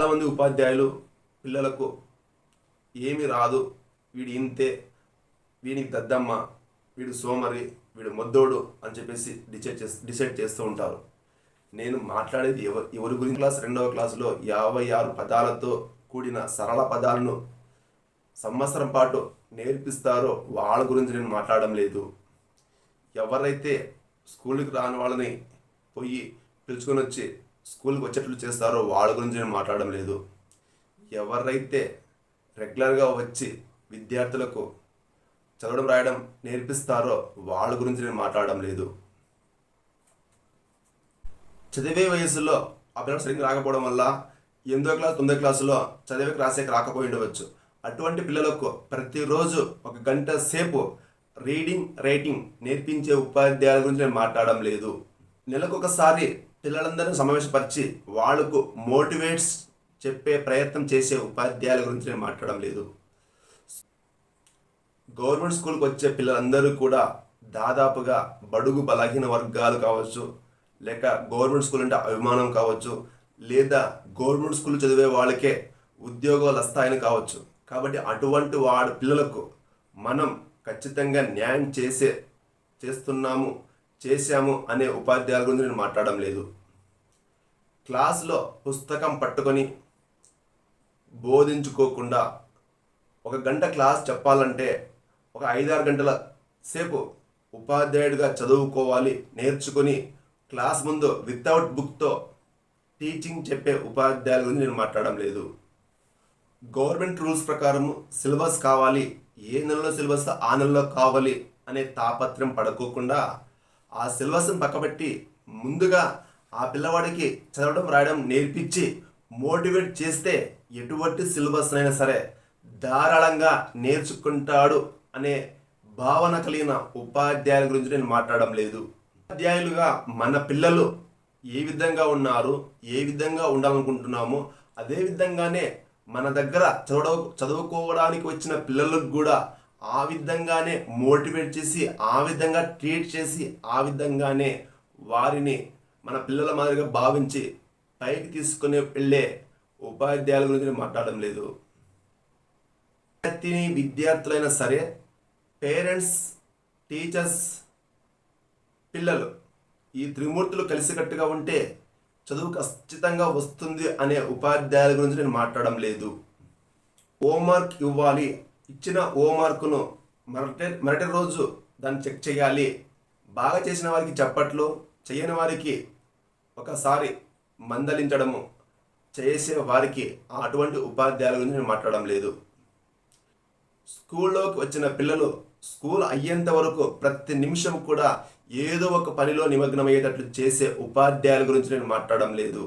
చాలామంది ఉపాధ్యాయులు పిల్లలకు ఏమి రాదు. వీడు ఇంతే వీనికి దద్దమ్మ వీడు సోమరి వీడు మొద్దోడు అని చెప్పేసి డిసైడ్ చేసి డిసైడ్ చేస్తూ ఉంటారు. నేను మాట్లాడేది ఎవరు ఎవరి గురించి? క్లాస్ రెండవ క్లాసులో యాభై ఆరు పదాలతో కూడిన సరళ పదాలను సంవత్సరం పాటు నేర్పిస్తారో వాళ్ళ గురించి నేను మాట్లాడడం లేదు. ఎవరైతే స్కూల్కి రాని వాళ్ళని పోయి పిలుచుకొని వచ్చి స్కూల్కి వచ్చేట్లు చేస్తారో వాళ్ళ గురించి నేను మాట్లాడడం లేదు. ఎవరైతే రెగ్యులర్గా వచ్చి విద్యార్థులకు చదవడం రాయడం నేర్పిస్తారో వాళ్ళ గురించి నేను మాట్లాడడం లేదు. చదివే వయసులో ఆ సరిగ్గా రాకపోవడం వల్ల ఎనిమిదో క్లాస్ తొమ్మిదో క్లాసులో చదివే క్లాసేకి రాకపోయి ఉండవచ్చు. అటువంటి పిల్లలకు ప్రతిరోజు ఒక గంట సేపు రీడింగ్ రైటింగ్ నేర్పించే ఉపాధ్యాయుల గురించి నేను మాట్లాడడం లేదు. నెలకొకసారి పిల్లలందరూ సమావేశపరిచి వాళ్ళకు మోటివేట్స్ చెప్పే ప్రయత్నం చేసే ఉపాధ్యాయుల గురించి నేను మాట్లాడడం లేదు. గవర్నమెంట్ స్కూల్కి వచ్చే పిల్లలందరూ కూడా దాదాపుగా బడుగు బలహీన వర్గాలు కావచ్చు లేక గవర్నమెంట్ స్కూల్ అంటే అభిమానం కావచ్చు లేదా గవర్నమెంట్ స్కూల్ చదివే వాళ్ళకే ఉద్యోగాలు వస్తాయని కావచ్చు. కాబట్టి అటువంటి వాడు పిల్లలకు మనం ఖచ్చితంగా న్యాయం చేసే చేస్తున్నాము చేశాము అనే ఉపాధ్యాయుల గురించి నేను మాట్లాడడం లేదు. క్లాస్లో పుస్తకం పట్టుకొని బోధించుకోకుండా ఒక గంట క్లాస్ చెప్పాలంటే ఒక ఐదారు గంటల సేపు ఉపాధ్యాయుడిగా చదువుకోవాలి నేర్చుకొని క్లాస్ ముందు వితౌట్ బుక్తో టీచింగ్ చెప్పే ఉపాధ్యాయుల గురించి నేను మాట్లాడడం లేదు. గవర్నమెంట్ రూల్స్ ప్రకారం సిలబస్ కావాలి ఏ నెలలో సిలబస్ ఆ నెలలో కావాలి అనే తాపత్రం పడుకోకుండా ఆ సిలబస్ని పక్కబెట్టి ముందుగా ఆ పిల్లవాడికి చదవడం రాయడం నేర్పించి మోటివేట్ చేస్తే ఎటువంటి సిలబస్ అయినా సరే ధారాళంగా నేర్చుకుంటాడు అనే భావన కలిగిన ఉపాధ్యాయుల గురించి నేను మాట్లాడడం లేదు. ఉపాధ్యాయులుగా మన పిల్లలు ఏ విధంగా ఉన్నారు ఏ విధంగా ఉండాలనుకుంటున్నామో అదే విధంగానే మన దగ్గర చదవ చదువుకోవడానికి వచ్చిన పిల్లలకు కూడా ఆ విధంగానే మోటివేట్ చేసి ఆ విధంగా ట్రీట్ చేసి ఆ విధంగానే వారిని మన పిల్లల మాదిరిగా భావించి పైకి తీసుకునే వెళ్ళే ఉపాధ్యాయుల గురించి నేను మాట్లాడడం లేదు. విద్యార్థిని విద్యార్థులైనా సరే పేరెంట్స్ టీచర్స్ పిల్లలు ఈ త్రిమూర్తులు కలిసికట్టుగా ఉంటే చదువు ఖచ్చితంగా వస్తుంది అనే ఉపాధ్యాయుల గురించి నేను మాట్లాడడం లేదు. హోంవర్క్ ఇవ్వాలి ఇచ్చిన హోంవర్క్ను మరటి మరటి రోజు దాన్ని చెక్ చేయాలి. బాగా చేసిన వారికి చప్పట్లు చేయని వారికి ఒకసారి మందలించడము చేసే వారికి అటువంటి ఉపాధ్యాయుల గురించి నేను మాట్లాడడం లేదు. స్కూల్లోకి వచ్చిన పిల్లలు స్కూల్ అయ్యేంత వరకు ప్రతి నిమిషం కూడా ఏదో ఒక పనిలో నిమగ్నమయ్యేటట్లు చేసే ఉపాధ్యాయుల గురించి నేను మాట్లాడడం లేదు.